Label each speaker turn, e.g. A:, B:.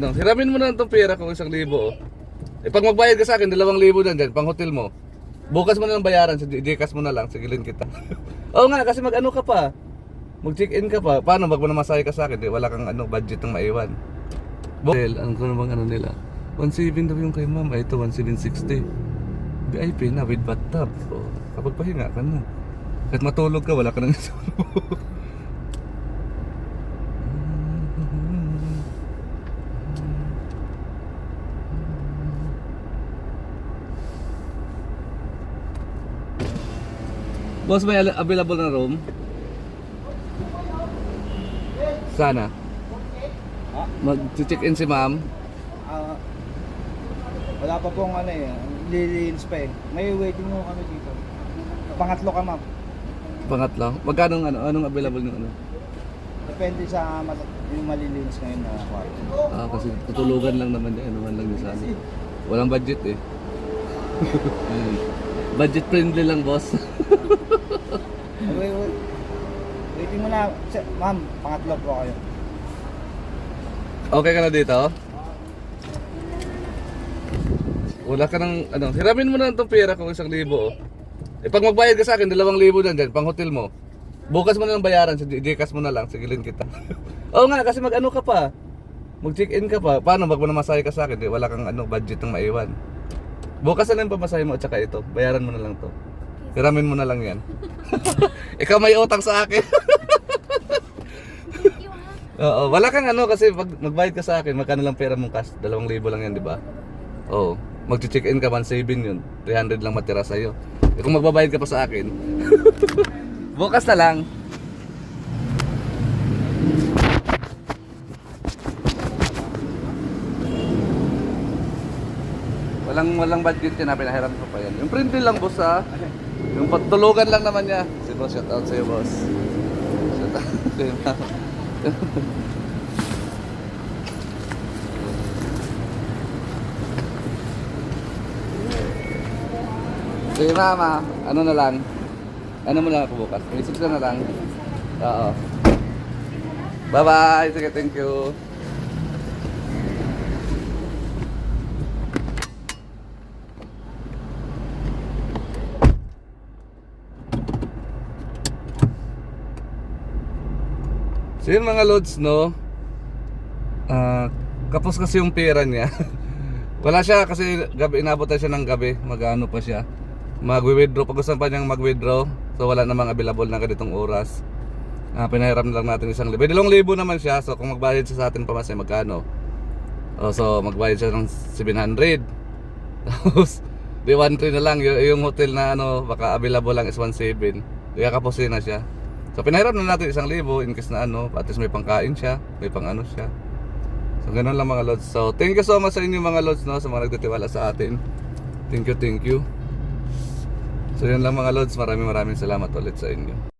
A: No, hiramin mo na itong pera ko isang libo. Oh. Eh pag magbayad ka sa akin, dalawang libo dyan, dyan, pang hotel mo. Bukas mo na lang bayaran, sa Gcash mo na lang, sigilin kita. Oo nga, kasi mag ano ka pa. Mag check in ka pa. Paano, mag masahe ka sa akin, di, wala kang ano, budget ng maiwan. Hotel, ano ko bang ano nila? 1.7 daw yung kay ma'am, ay ito 1.760. VIP na with bathtub. So, kapag pahinga ka na. Kahit matulog ka, wala ka nang Boss, may available na room? Sana.
B: Ha?
A: Mag-check in si ma'am.
B: Ah, wala pa pong ano eh, lilinis pa eh. May waiting mo kami dito. Pangatlo ka ma'am.
A: Pangatlo. Magkano ang ano, anong available ng ano?
B: Depende sa mas- yung malilinis ngayon na kwarto.
A: Ah, kasi tutulugan lang naman niya, ano man lang niya sana. Walang budget eh. Budget friendly lang, boss.
B: Wait, wait. Waiting mo na. Ma'am, pangatlo po kayo.
A: okay ka na dito? Wala ka nang, ano, hiramin mo na itong pera ko isang libo. Oh. Eh pag magbayad ka sa akin, dalawang libo dyan, dyan, pang hotel mo. Bukas mo na lang bayaran, sa Gcash mo na lang, sigilin kita. Oo nga, kasi mag ano ka pa. Mag check in ka pa. Paano, mag masahe ka sa akin, di, wala kang ano, budget ng maiwan. Bukas na lang pamasahe mo at saka ito. Bayaran mo na lang to. Hiramin mo na lang yan. Ikaw may utang sa akin. Oo, wala kang ano kasi pag magbayad ka sa akin, magkano lang pera mong cash? Dalawang libo lang yan, di ba? Oo. Mag-check in ka, 1.7 yun. 300 lang matira sa'yo. Eh, kung magbabayad ka pa sa akin, bukas na lang. Walang walang budget yan, pinahiram ko pa yan. Yung printing lang, boss, ha? Yung patulugan lang naman niya. Si boss, shout out sa'yo, boss. Shout out sa'yo, ma'am. Sige mama, ano na lang? Ano mo lang ako bukas? Message ka na lang. Oo. Bye bye. Sige, thank you. So yun mga lods no? Ah, Kapos kasi yung pera niya. Wala siya kasi gabi, inabot na siya ng gabi. Magano pa siya. Mag-withdraw. Pag gusto pa niyang mag-withdraw So wala namang available na ganitong oras. Ah, Pinahiram lang natin isang libo. Dalawang libo naman siya. So kung magbayad siya sa atin pa masay magkano? Oh, So magbayad siya ng 700 Tapos Di 1.3 na lang. Y- yung hotel na ano Baka available lang is 1.7 Kaya kapusin na siya So pinahiram na natin isang libo in case na ano, at least may pangkain siya, may pang ano siya. So ganun lang mga lods. So thank you so much sa inyo mga lods no, sa mga nagtitiwala sa atin. Thank you, thank you. So yun lang mga lods, maraming maraming salamat ulit sa inyo.